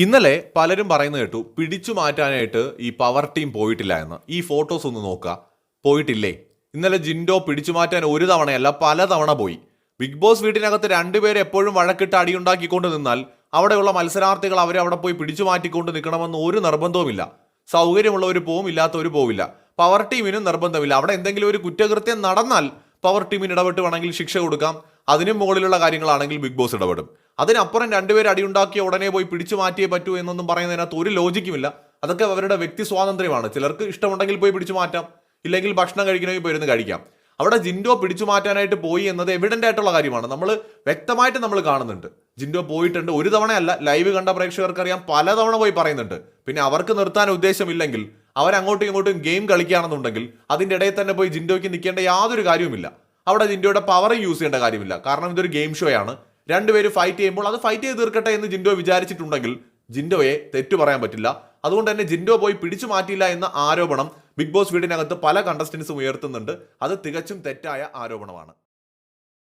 ഇന്നലെ പലരും പറയുന്നത് കേട്ടു പിടിച്ചു മാറ്റാനായിട്ട് ഈ പവർ ടീം പോയിട്ടില്ല എന്ന്. ഈ ഫോട്ടോസ് ഒന്ന് നോക്കുക. പോയിട്ടില്ലേ? ഇന്നലെ ജിൻഡോ പിടിച്ചു മാറ്റാൻ ഒരു തവണയല്ല പല തവണ പോയി. ബിഗ് ബോസ് വീട്ടിനകത്ത് രണ്ടുപേരും എപ്പോഴും വഴക്കിട്ട് അടിയുണ്ടാക്കിക്കൊണ്ട് നിന്നാൽ അവിടെയുള്ള മത്സരാർത്ഥികൾ അവരെ അവിടെ പോയി പിടിച്ചു മാറ്റിക്കൊണ്ട് നിൽക്കണമെന്ന് ഒരു നിർബന്ധവുമില്ല. സൗകര്യമുള്ളവർ പോവും ഇല്ലാത്തവർ പോവില്ല പവർ ടീമിനും നിർബന്ധമില്ല. അവിടെ എന്തെങ്കിലും ഒരു കുറ്റകൃത്യം നടന്നാൽ പവർ ടീമിന് ഇടപെട്ട് വേണമെങ്കിൽ ശിക്ഷ കൊടുക്കാം. അതിനും മുകളിലുള്ള കാര്യങ്ങളാണെങ്കിൽ ബിഗ് ബോസ് ഇടപെടും. അതിനപ്പുറം രണ്ടുപേർ അടിയുണ്ടാക്കിയ ഉടനെ പോയി പിടിച്ചു മാറ്റിയേ പറ്റൂ എന്നൊന്നും പറയുന്നതിനകത്ത് ഒരു ലോജിക്കുമില്ല അതൊക്കെ അവരുടെ വ്യക്തി സ്വാതന്ത്ര്യമാണ്. ചിലർക്ക് ഇഷ്ടമുണ്ടെങ്കിൽ പോയി പിടിച്ചു മാറ്റാം. ഇല്ലെങ്കിൽ ഭക്ഷണം കഴിക്കണമെങ്കിൽ പോയിരുന്ന് കഴിക്കാം. അവിടെ ജിൻഡോ പിടിച്ചു മാറ്റാനായിട്ട് പോയി എന്നത് എവിഡന്റ് ആയിട്ടുള്ള കാര്യമാണ്. നമ്മൾ വ്യക്തമായിട്ട് നമ്മൾ കാണുന്നുണ്ട്. ജിൻഡോ പോയിട്ടുണ്ട്. ഒരു തവണയല്ല ലൈവ് കണ്ട പ്രേക്ഷകർക്കറിയാം. പലതവണ പോയി പറയുന്നുണ്ട്. പിന്നെ അവർക്ക് നിർത്താൻ ഉദ്ദേശമില്ലെങ്കിൽ അവരങ്ങോട്ടും ഇങ്ങോട്ടും ഗെയിം കളിക്കുകയാണെന്നുണ്ടെങ്കിൽ അതിന്റെ ഇടയിൽ തന്നെ പോയി ജിൻഡോയ്ക്ക് നിൽക്കേണ്ട യാതൊരു കാര്യവുമില്ല. അവിടെ ജിൻഡോയുടെ പവർ യൂസ് ചെയ്യേണ്ട കാര്യമില്ല. കാരണം ഇതൊരു ഗെയിം ഷോ ആണ്. രണ്ടുപേര് ഫൈറ്റ് ചെയ്യുമ്പോൾ അത് ഫൈറ്റ് ചെയ്ത് തീർക്കട്ടെ എന്ന് ജിൻഡോ വിചാരിച്ചിട്ടുണ്ടെങ്കിൽ ജിൻഡോയെ തെറ്റു പറയാൻ പറ്റില്ല. അതുകൊണ്ട് തന്നെ ജിൻഡോ പോയി പിടിച്ചു മാറ്റിയില്ല എന്ന ആരോപണം ബിഗ് ബോസ് വീടിനകത്ത് പല കണ്ടസ്റ്റൻസും ഉയർത്തുന്നുണ്ട്. അത് തികച്ചും തെറ്റായ ആരോപണമാണ്.